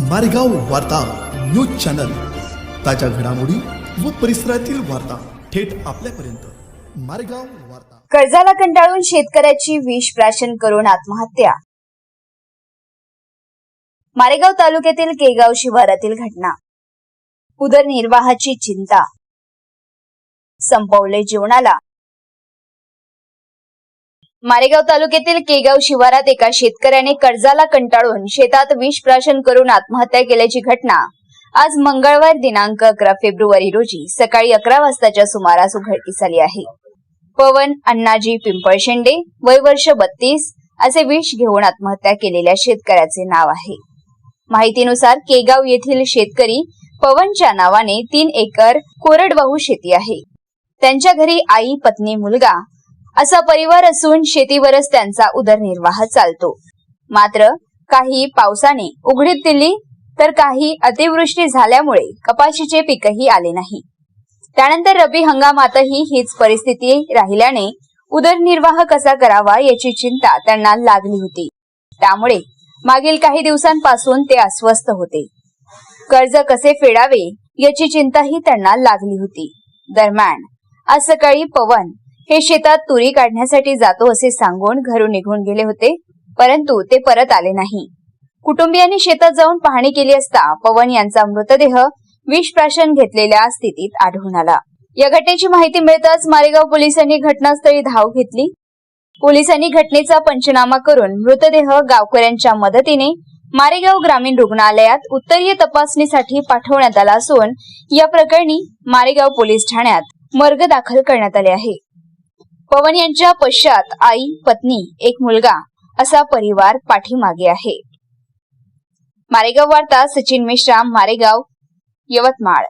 मारेगाव वार्ता news channel. ताज्या घडामोडी व परिसरातील वार्ता थेट आपल्यापर्यंत. मारेगाव वार्ता. कर्जाला कंटाळून शेतकऱ्याची विष प्राशन करून आत्महत्या. मारेगाव तालुक्यातील केगाव शिवारातील घटना. उदरनिर्वाहाची चिंता. संपवले जीवनाला. मारेगाव तालुक्यातील केगाव शिवारात एका शेतकऱ्याने कर्जाला कंटाळून शेतात विष प्राशन करून आत्महत्या केल्याची घटना. आज मंगळवार दिनांक अकरा फेब्रुवारी रोजी सकाळी अकरा वाजताच्या सुमारास उघडकीस आली आहे. पवन अण्णाजी पिंपळशेंडे वय वर्ष बत्तीस असे विष घेऊन आत्महत्या केलेल्या शेतकऱ्याचे नाव आहे. माहितीनुसार केगाव येथील शेतकरी पवनच्या नावाने तीन एकर कोरडवाहू शेती आहे. त्यांच्या घरी आई पत्नी मुलगा असा परिवार असून शेतीवरच त्यांचा उदरनिर्वाह चालतो. मात्र काही पावसाने उघडीत दिली तर काही अतिवृष्टी झाल्यामुळे कपाशीचे पीकही आले नाही. त्यानंतर रबी हंगामातही हीच परिस्थिती राहिल्याने उदरनिर्वाह कसा करावा याची चिंता त्यांना लागली होती. त्यामुळे मागील काही दिवसांपासून ते अस्वस्थ होते. कर्ज कसे फेडावे याची चिंताही त्यांना लागली होती. दरम्यान आज सकाळी पवन हे शेतात तुरी काढण्यासाठी जातो असे सांगून घरून निघून गेले होते परंतु ते परत आले नाही. कुटुंबियांनी शेतात जाऊन पाहणी केली असता पवन यांचा मृतदेह विषप्राशन घेतलेल्या स्थितीत आढळून आला. या घटनेची माहिती मिळताच मारेगाव पोलिसांनी घटनास्थळी धाव घेतली. पोलिसांनी घटनेचा पंचनामा करून मृतदेह गावकऱ्यांच्या मदतीने मारेगाव ग्रामीण रुग्णालयात उत्तरीय तपासणीसाठी पाठवण्यात आला असून या प्रकरणी मारेगाव पोलीस ठाण्यात मर्ग दाखल करण्यात आले आहे. पवन यांच्या पश्चात आई पत्नी एक मुलगा असा परिवार पाठीमागे आहे. मारेगाव वार्ता सचिन मेश्राम मारेगाव यवतमाळ.